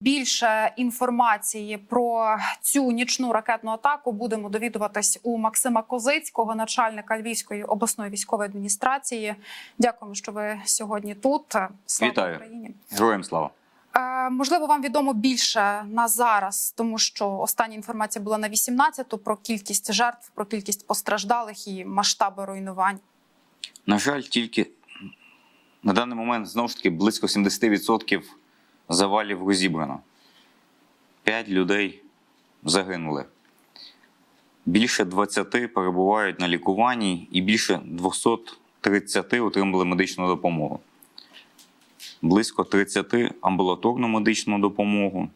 Більше інформації про цю нічну ракетну атаку будемо довідуватись у Максима Козицького, начальника Львівської обласної військової адміністрації. Дякуємо, що ви сьогодні тут. Слава Вітаю. Україні. Героям слава. Е, можливо, вам відомо більше на зараз, тому що остання інформація була на 18-ту про кількість жертв, про кількість постраждалих і масштаби руйнувань. На жаль, тільки на даний момент знову ж таки близько 70% завалів розібрано. П'ять людей загинули. Більше 20 перебувають на лікуванні і більше 230 отримали медичну допомогу. Близько 30 амбулаторну медичну допомогу.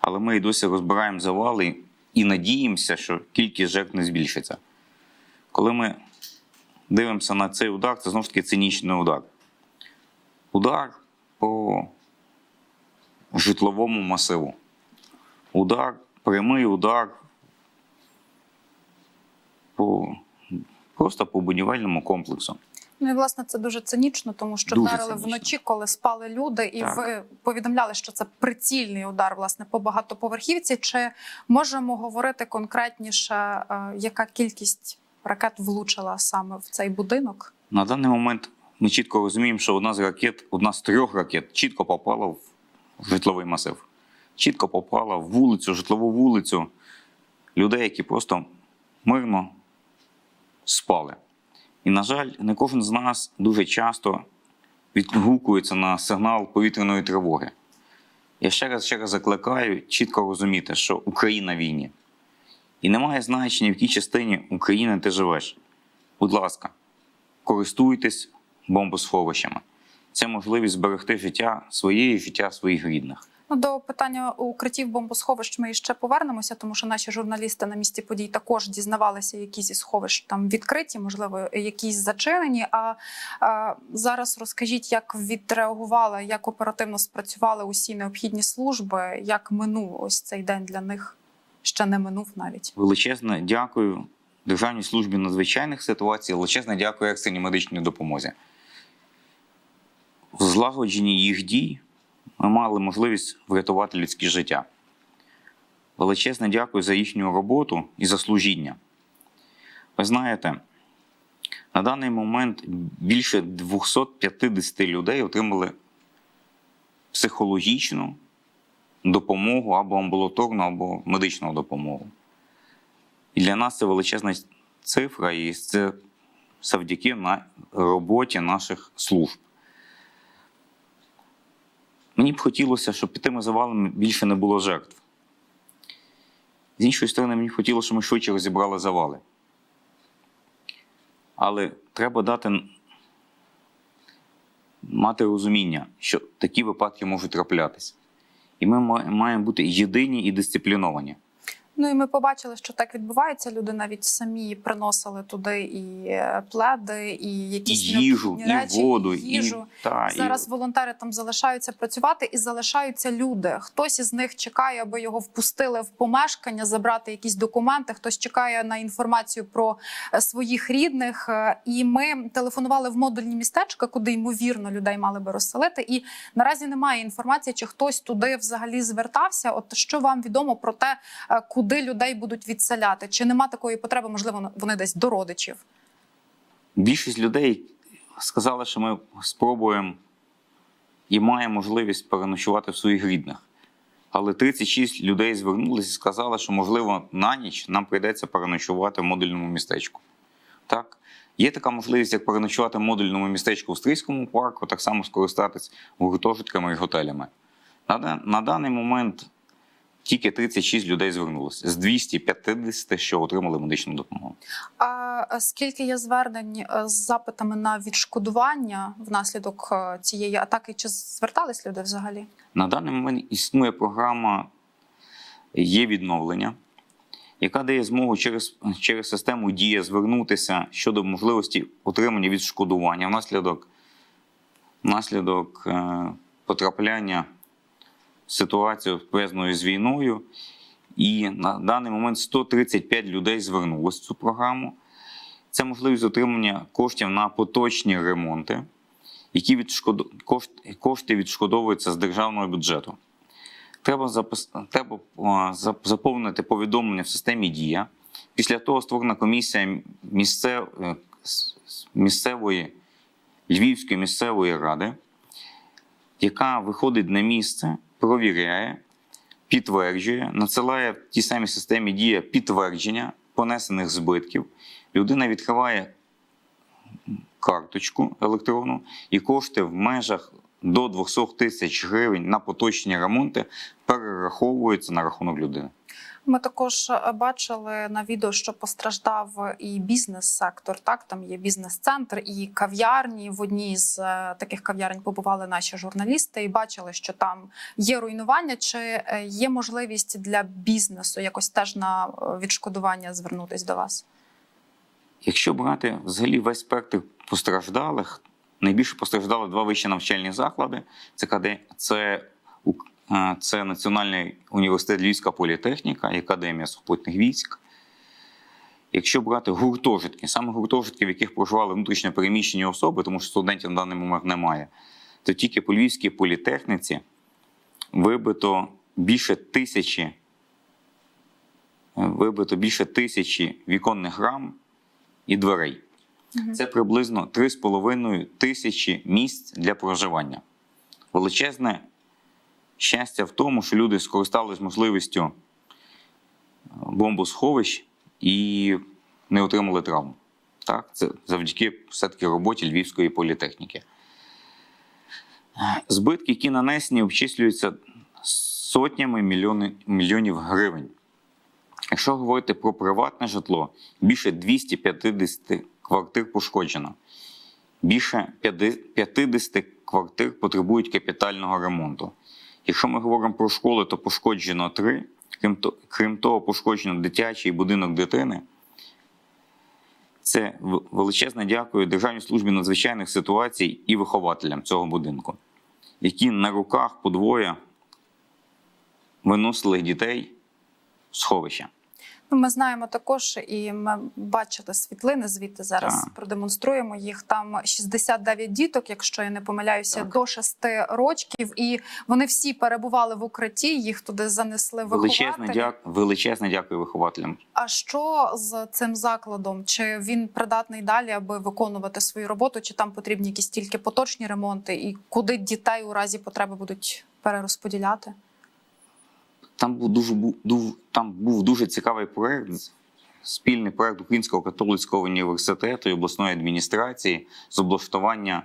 Але ми і досі розбираємо завали і надіємося, що кількість жертв не збільшиться. Коли ми дивимося на цей удар, це знову ж таки цинічний удар. Удар по житловому масиву. Удар, прямий удар по, просто по будівельному комплексу. Ну і власне це дуже цинічно, тому що Дуже вдарили цинічно. вночі, коли спали люди, і Так. ви повідомляли, що це прицільний удар власне по багатоповерхівці. Чи можемо говорити конкретніше, е, яка кількість ракет влучила саме в цей будинок? На даний момент ми чітко розуміємо, що одна з ракет, одна з трьох ракет, чітко попала в житловий масив. Чітко попала в вулицю, житлову вулицю людей, які просто мирно спали. І, на жаль, не кожен з нас дуже часто відгукується на сигнал повітряної тривоги. Я ще раз ще раз закликаю чітко розуміти, що Україна в війні. І немає значення, в якій частині України ти живеш. Будь ласка, користуйтесь бомбосховищами. Це можливість зберегти життя своєї життя своїх рідних. Ну, до питання укриттів бомбосховищ ми ще повернемося, тому що наші журналісти на місці подій також дізнавалися, які зі сховищ там відкриті, можливо, якісь зачинені. А, а зараз розкажіть, як відреагували, як оперативно спрацювали усі необхідні служби, як минув ось цей день для них ще не минув навіть. Величезне дякую Державній службі надзвичайних ситуацій, величезне дякую екстреній медичній допомозі. В злагодженні їх дій ми мали можливість врятувати людське життя. Величезне дякую за їхню роботу і за служіння. Ви знаєте, на даний момент більше 250 людей отримали психологічну допомогу або амбулаторну, або медичну допомогу. І для нас це величезна цифра, і це завдяки роботі наших служб. Мені б хотілося, щоб під тими завалами більше не було жертв. З іншої сторони, мені б хотілося, щоб ми швидше розібрали завали. Але треба дати мати розуміння, що такі випадки можуть траплятися. І ми маємо бути єдині і дисципліновані. Ну і ми побачили, що так відбувається. Люди навіть самі приносили туди і е, пледи, і І якісь їжу, необхідні і речі, воду, і їжу. і, та, Зараз і, волонтери там залишаються працювати і залишаються люди. Хтось із них чекає, аби його впустили в помешкання, забрати якісь документи. Хтось чекає на інформацію про е, своїх рідних. Е, І ми телефонували в модульні містечка, куди ймовірно людей мали би розселити. І наразі немає інформації, чи хтось туди взагалі звертався. От що вам відомо про те, е, куди людей будуть відселяти? Чи нема такої потреби? Можливо, вони десь до родичів. більшість людей сказали, що ми спробуємо і маємо можливість переночувати в своїх рідних. Але 36 людей звернулися і сказали, що, можливо, на ніч нам прийдеться переночувати в модульному містечку. Так? Є така можливість, як переночувати в модульному містечку в Стрийському парку, так само скористатись гуртожитками і готелями. На, на даний момент тільки 36 людей звернулися з 250, що отримали медичну допомогу. А скільки є звернень е, з запитами на відшкодування внаслідок е, цієї атаки? Чи звертались люди взагалі? На даний момент існує програма є відновлення, яка дає змогу через, через систему Дія звернутися щодо можливості отримання відшкодування внаслідок, внаслідок е, потрапляння ситуацію пов'язаної з війною. І на даний момент 135 людей звернулося в цю програму. Це можливість отримання коштів на поточні ремонти, які відшкод... кошт... кошти відшкодовуються з державного бюджету. Треба, запис... треба заповнити повідомлення в системі Дія. Після того створена комісія місцев... е, місцевої Львівської місцевої ради, яка виходить на місце, провіряє, підтверджує, надсилає в тій самій системі Дія підтвердження понесених збитків. Людина відкриває карточку електронну і кошти в межах до 200 тисяч гривень на поточні ремонти перераховуються на рахунок людини. Ми також е, бачили на відео, що постраждав і бізнес-сектор. Так, там є бізнес-центр і кав'ярні. В одній з е, таких кав'ярень побували наші журналісти і бачили, що там є руйнування. Чи е, є можливість для бізнесу якось теж на відшкодування звернутись до вас? Якщо брати взагалі весь спектр постраждалих, найбільше постраждали два вищі навчальні заклади. Це це, це Національний університет Львівська політехніка і Академія сухопутних військ. Якщо брати гуртожитки, саме гуртожитки, в яких проживали внутрішньо переміщені особи, тому що студентів на даний момент немає, то тільки по Львівській політехніці вибито більше тисячі, е, вибито більше тисячі віконних рам і дверей. Це приблизно 3,5 тисячі місць для проживання. Величезне щастя в тому, що люди скористались можливістю бомбосховищ і не отримали травм. Так, це завдяки все-таки роботі Львівської політехніки. Збитки, які нанесені, обчислюються сотнями мільйони, мільйонів гривень. Якщо говорити про приватне житло, більше 250 квартир пошкоджено. Більше 50 квартир потребують капітального ремонту. Якщо ми говоримо про школи, то пошкоджено три. Крім, того, пошкоджено дитячий будинок дитини. Це величезне дякую Державній службі надзвичайних ситуацій і вихователям цього будинку, які на руках подвоє виносили дітей в сховища. Ну, Ми знаємо також, і ми бачили світлини звідти зараз. Так. Продемонструємо їх. Там 69 діток, якщо я не помиляюся, Так. до 6 років, і вони всі перебували в укритті. Їх туди занесли Величезне, дяк... Величезне дякую вихователям. А що з цим закладом? Чи він придатний далі, аби виконувати свою роботу? Чи там потрібні якісь тільки поточні ремонти? І куди дітей у разі потреби будуть перерозподіляти? Там був дуже був, там був дуже цікавий проект, спільний проект Українського католицького університету і обласної адміністрації з облаштування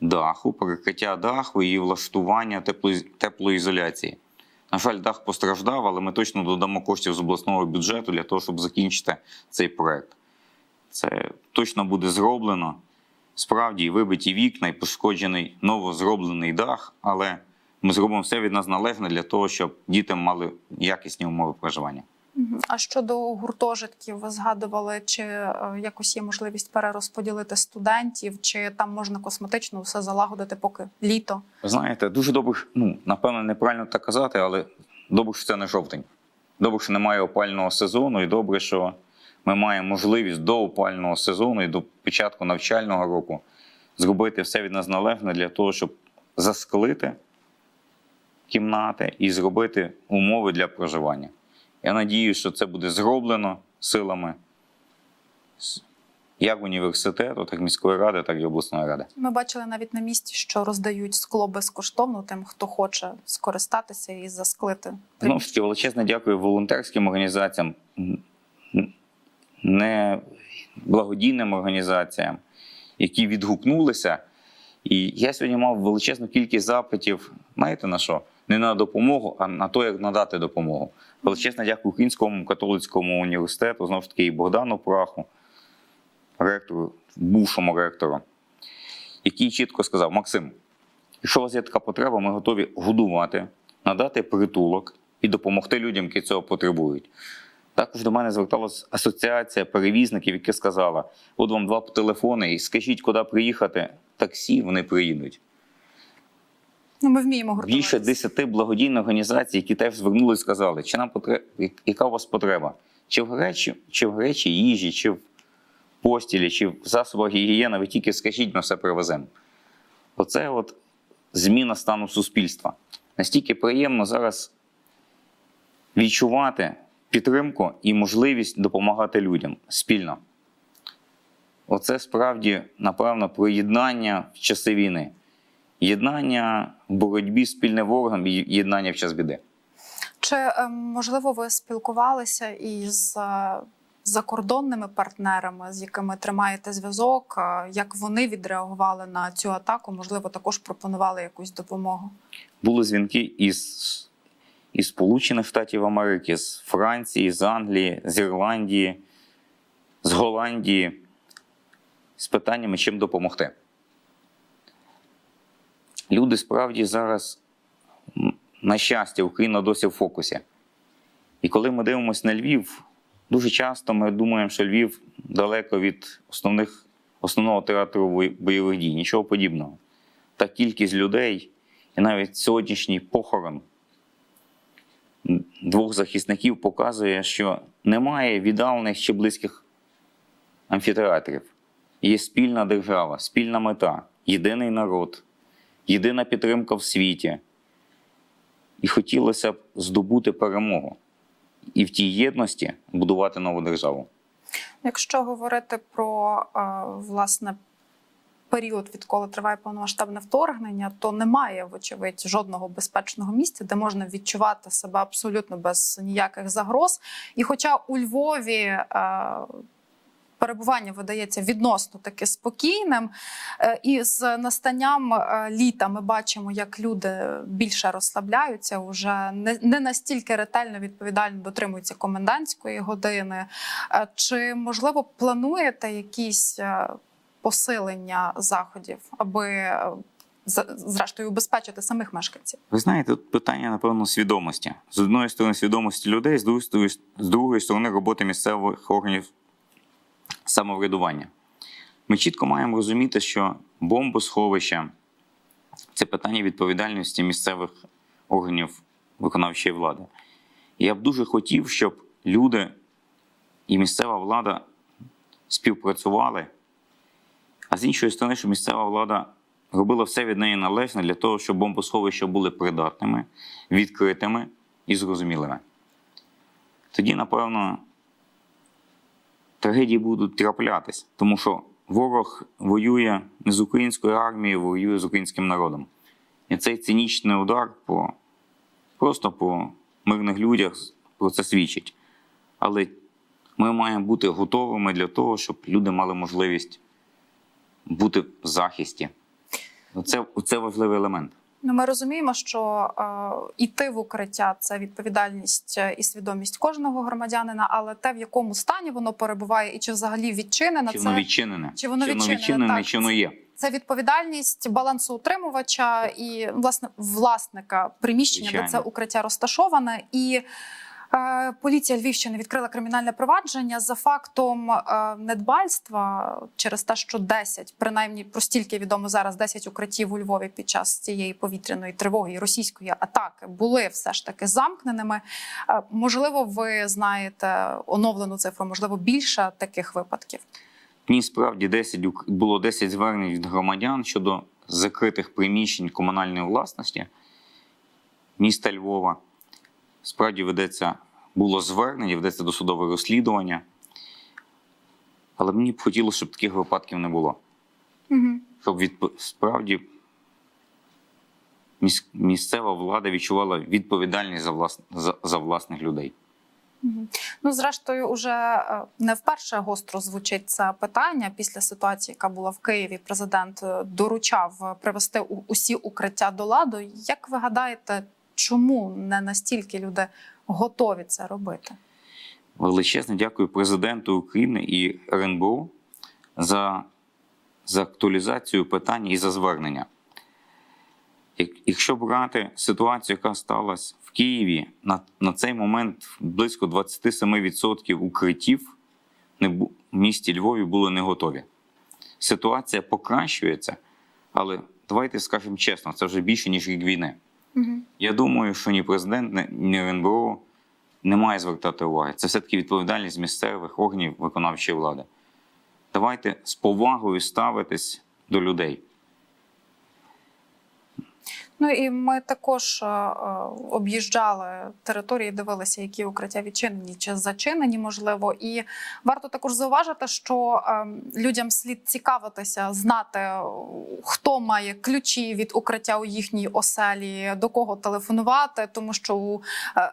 даху, перекриття даху і влаштування тепло- теплоізоляції. На жаль, дах постраждав, але ми точно додамо коштів з обласного бюджету для того, щоб закінчити цей проект. Це точно буде зроблено. Справді, вибиті вікна, і пошкоджений новозроблений дах, але ми зробимо все від нас належне для того, щоб діти мали якісні умови проживання. А щодо гуртожитків, ви згадували, чи е, якось є можливість перерозподілити студентів, чи там можна косметично все залагодити, поки літо? Знаєте, дуже добре, ну напевно, неправильно так казати, але добре, що це не жовтень. Добре, що немає опального сезону, і добре, що ми маємо можливість до опального сезону і до початку навчального року зробити все від нас належне для того, щоб засклити кімнати і зробити умови для проживання. Я надіюся, що це буде зроблено силами як університету, так і міської ради, так і обласної ради. Ми бачили навіть на місці, що роздають скло безкоштовно тим, хто хоче скористатися і засклити. Знову ж таки, величезне дякую волонтерським організаціям, не благодійним організаціям, які відгукнулися. І я сьогодні мав величезну кількість запитів, знаєте на що? Не на допомогу, а на те, як надати допомогу. Величезне дякую Українському католицькому університету, знову ж таки, і Богдану Праху, ректору, бувшому ректору, який чітко сказав: Максим, Якщо у вас є така потреба, ми готові годувати, надати притулок і допомогти людям, які цього потребують. Також до мене зверталася асоціація перевізників, які сказала: от вам два телефони, і скажіть, куди приїхати таксі, вони приїдуть. Ну, ми вміємо. Більше десяти благодійних організацій, які теж звернулися сказали, чи нам потре... яка у вас потреба? Чи в гарячі, чи в гарячій їжі, чи в постілі, чи в засобах гігієни, ви тільки скажіть, ми все привеземо. Оце от зміна стану суспільства. Настільки приємно зараз відчувати підтримку і можливість допомагати людям спільно. Оце справді, напевно, про єднання в часи війни. Єднання в боротьбі з спільним ворогом і єднання в час біди. Чи е, можливо ви спілкувалися із е, закордонними партнерами, з якими тримаєте зв'язок? Е, Як вони відреагували на цю атаку? Можливо, також пропонували якусь допомогу? Були дзвінки із, із Сполучених Штатів Америки, з Франції, з Англії, з Ірландії, з Голландії з питаннями, чим допомогти. Люди справді зараз, на щастя, Україна досі в фокусі. І коли ми дивимося на Львів, дуже часто ми думаємо, що Львів далеко від основних, основного театру бойових дій. Нічого подібного. Та кількість людей, і навіть сьогоднішній похорон двох захисників показує, що немає віддалених чи близьких амфітеатрів. Є спільна держава, спільна мета, єдиний народ, єдина підтримка в світі. І хотілося б здобути перемогу і в тій єдності будувати нову державу. Якщо говорити про е, власне період, відколи триває повномасштабне вторгнення, то немає, вочевидь, жодного безпечного місця, де можна відчувати себе абсолютно без ніяких загроз. І хоча у Львові е, перебування видається відносно таки спокійним, е, і з настанням е, літа ми бачимо, як люди більше розслабляються, вже не, настільки ретельно відповідально дотримуються комендантської години. Е, Чи можливо плануєте якісь посилення заходів, аби зрештою убезпечити самих мешканців? Ви знаєте, тут питання, напевно, свідомості. З одної сторони, свідомості людей, з другої сторони роботи місцевих органів самоврядування. Ми чітко маємо розуміти, що бомбосховища це питання відповідальності місцевих органів виконавчої влади. Я б дуже хотів, щоб люди і місцева влада співпрацювали, а з іншої сторони, щоб місцева влада робила все від неї належне для того, щоб бомбосховища були придатними, відкритими і зрозумілими. Тоді, напевно, трагедії будуть траплятись, тому що ворог воює не з українською армією, воює з українським народом. І цей цинічний удар по, просто по мирних людях про це свідчить. Але ми маємо бути готовими для того, щоб люди мали можливість бути в захисті. Це, це важливий елемент. Ну, ми розуміємо, що е, іти в укриття це відповідальність е, і свідомість кожного громадянина, але те, в якому стані воно перебуває, і чи взагалі відчинено, Чи це відчинене? чи воно відчинене, відчинене, так. чи воно є? Це відповідальність балансоутримувача і власне власника приміщення, де це укриття розташоване. І поліція Львівщини відкрила кримінальне провадження за фактом е, недбальства через те, що 10, принаймні про стільки відомо зараз, 10 укриттів у Львові під час цієї повітряної тривоги і російської атаки були все ж таки замкненими. Е, можливо, ви знаєте оновлену цифру, можливо, більше таких випадків. Ні, справді 10, ук- було 10 звернень від громадян щодо закритих приміщень комунальної власності міста Львова. Справді ведеться, було звернення, ведеться досудове розслідування. Але мені б хотілося, щоб таких випадків не було. Угу. Щоб від, справді міс- місцева влада відчувала відповідальність за, влас, за, за власних людей. Ну, зрештою, уже е, не вперше гостро звучить це питання після ситуації, яка була в Києві. Президент е, доручав е, привести усі укриття до ладу. Як ви гадаєте, чому не настільки люди готові це робити? Величезне дякую президенту України і РНБО за, за актуалізацію питання і за звернення. Якщо брати ситуацію, яка сталася в Києві, на, на цей момент близько 27% укриттів не в місті Львові були не готові. Ситуація покращується, але давайте скажемо чесно, це вже більше, ніж рік війни. Я думаю, що ні президент, ні РНБО не має звертати уваги. Це все-таки відповідальність місцевих органів виконавчої влади. Давайте з повагою ставитись до людей. Ну і ми також е, е, об'їжджали території, дивилися, які укриття відчинені чи зачинені, можливо. І варто також зауважити, що е, людям слід цікавитися, знати, хто має ключі від укриття у їхній оселі, до кого телефонувати, тому що у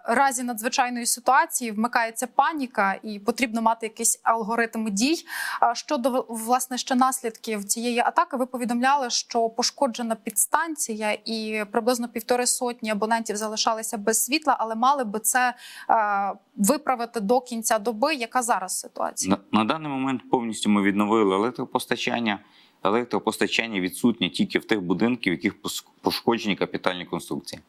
разі надзвичайної ситуації вмикається паніка, і потрібно мати якийсь алгоритм дій. А Щодо власне ще наслідків цієї атаки, ви повідомляли, що пошкоджена підстанція і приблизно півтори сотні абонентів залишалися без світла, але мали би це е, виправити до кінця доби. Яка зараз ситуація? На, на даний момент повністю ми відновили електропостачання. Електропостачання відсутнє тільки в тих будинків, в яких пошкоджені капітальні конструкції.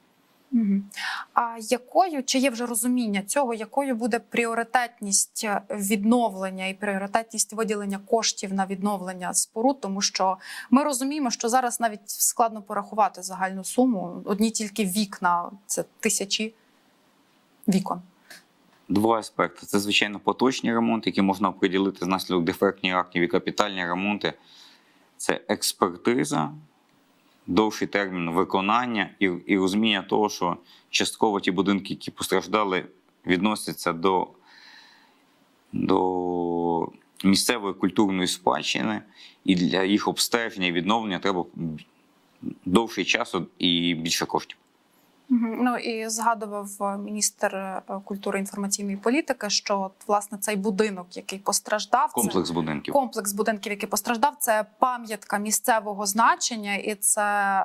А якою чи є вже розуміння цього, якою буде пріоритетність відновлення і пріоритетність виділення коштів на відновлення споруд? Тому що ми розуміємо, що зараз навіть складно порахувати загальну суму. Одні тільки вікна це тисячі вікон. Два аспекти: це звичайно поточні ремонти, які можна оприділити внаслідок дефектних актів і капітальні ремонти. Це експертиза, довший термін виконання і, і розуміння того, що частково ті будинки, які постраждали, відносяться до, до місцевої культурної спадщини, і для їх обстеження і відновлення треба довший час і більше коштів. Ну і згадував е, міністр е, культури інформаційної політики, що от, власне цей будинок, який постраждав, це- Комплекс будинків. Комплекс будинків, який постраждав, це пам'ятка місцевого значення, і це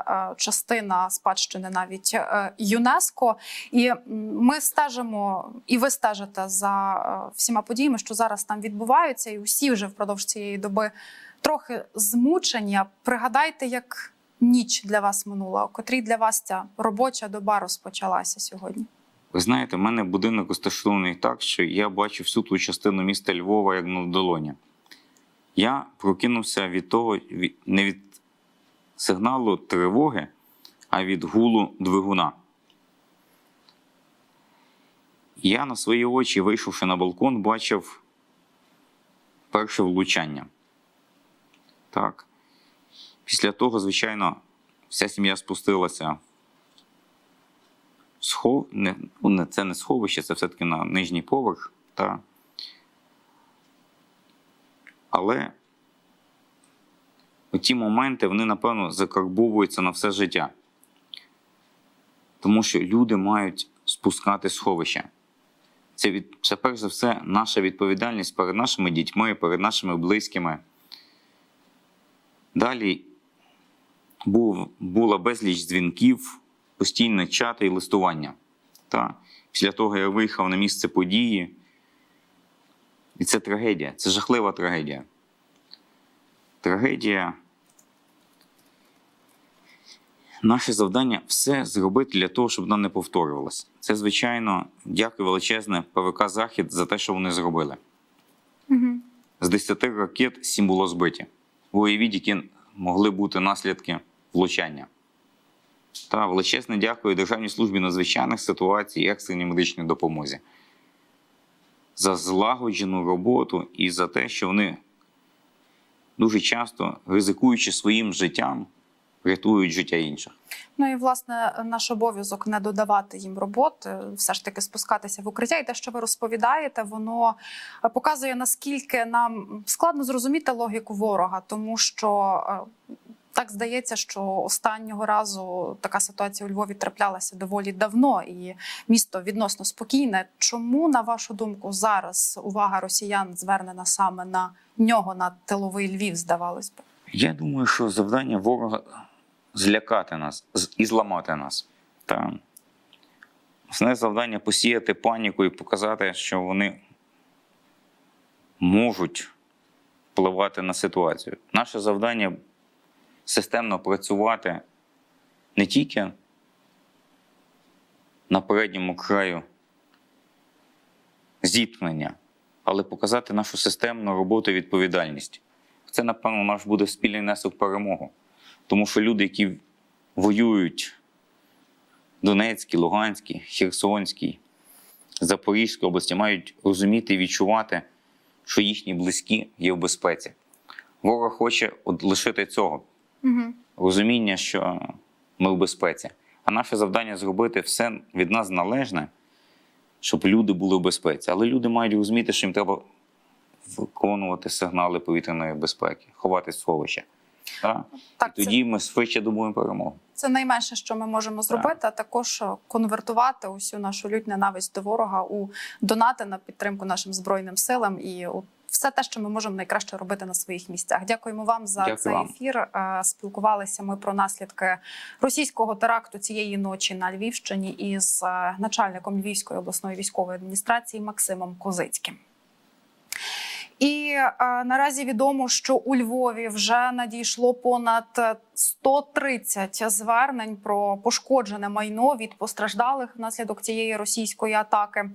е, частина спадщини навіть е, ЮНЕСКо. І ми стежимо, і ви стежите за е, всіма подіями, що зараз там відбуваються, і усі вже впродовж цієї доби трохи змучені. Пригадайте, як ніч для вас минула, о котрій для вас ця робоча доба розпочалася сьогодні. Ви знаєте, в мене будинок розташований так, що я бачу всю ту частину міста Львова як на долоні. Я прокинувся від того, від, не від сигналу тривоги, а від гулу двигуна. Я на свої очі, вийшовши на балкон, бачив перше влучання. Так. Після того, звичайно, вся сім'я спустилася схов... не, ну, це не сховище, це все-таки на нижній поверх. Та... Але ті моменти, вони, напевно, закарбовуються на все життя. Тому що люди мають спускати сховища. Це, від... це перш за все наша відповідальність перед нашими дітьми, перед нашими близькими. Далі був, була безліч дзвінків, постійне чати і листування. Та? Після того я виїхав на місце події. І це трагедія, це жахлива трагедія. Трагедія. Наше завдання все зробити для того, щоб вона не повторювалася. Це, звичайно, дякую величезне ПВК Захід за те, що вони зробили. Угу. З 10 ракет 7 було збиті. Уявіть, які могли бути наслідки влучання. Та величезне дякую Державній службі надзвичайних ситуацій і екстреній медичній допомозі за злагоджену роботу і за те, що вони дуже часто, ризикуючи своїм життям, рятують життя інших. Ну і власне наш обов'язок не додавати їм роботи, все ж таки спускатися в укриття. І те, що ви розповідаєте, воно показує наскільки нам складно зрозуміти логіку ворога, тому що е, так здається, що останнього разу така ситуація у Львові траплялася доволі давно, і місто відносно спокійне. Чому, на вашу думку, зараз увага росіян звернена саме на нього, на тиловий Львів, здавалось би? Я думаю, що завдання ворога злякати нас і зламати нас. Та основне завдання посіяти паніку і показати, що вони можуть впливати на ситуацію. Наше завдання системно працювати не тільки на передньому краю зіткнення, але показати нашу системну роботу і відповідальність. Це, напевно, наш буде спільний внесок перемогу. Тому що люди, які воюють Донецькій, Луганській, Херсонській, Запорізькій області, мають розуміти і відчувати, що їхні близькі є в безпеці. Ворог хоче лишити цього Угу. розуміння, що ми в безпеці. А наше завдання зробити все від нас належне, щоб люди були в безпеці. Але люди мають розуміти, що їм треба виконувати сигнали повітряної безпеки, ховати сховища. Так? Так, І тоді ми швидше добуємо перемогу. Це найменше, що ми можемо зробити, а також конвертувати усю нашу лють ненависть до ворога у донати на підтримку нашим збройним силам і у все те, що ми можемо найкраще робити на своїх місцях. Дякуємо вам за Дякую цей вам. ефір. Е, Спілкувалися ми про наслідки російського теракту цієї ночі на Львівщині із е, начальником Львівської обласної військової адміністрації Максимом Козицьким. І е, наразі відомо, що у Львові вже надійшло понад е, 130 звернень про пошкоджене майно від постраждалих внаслідок цієї російської атаки.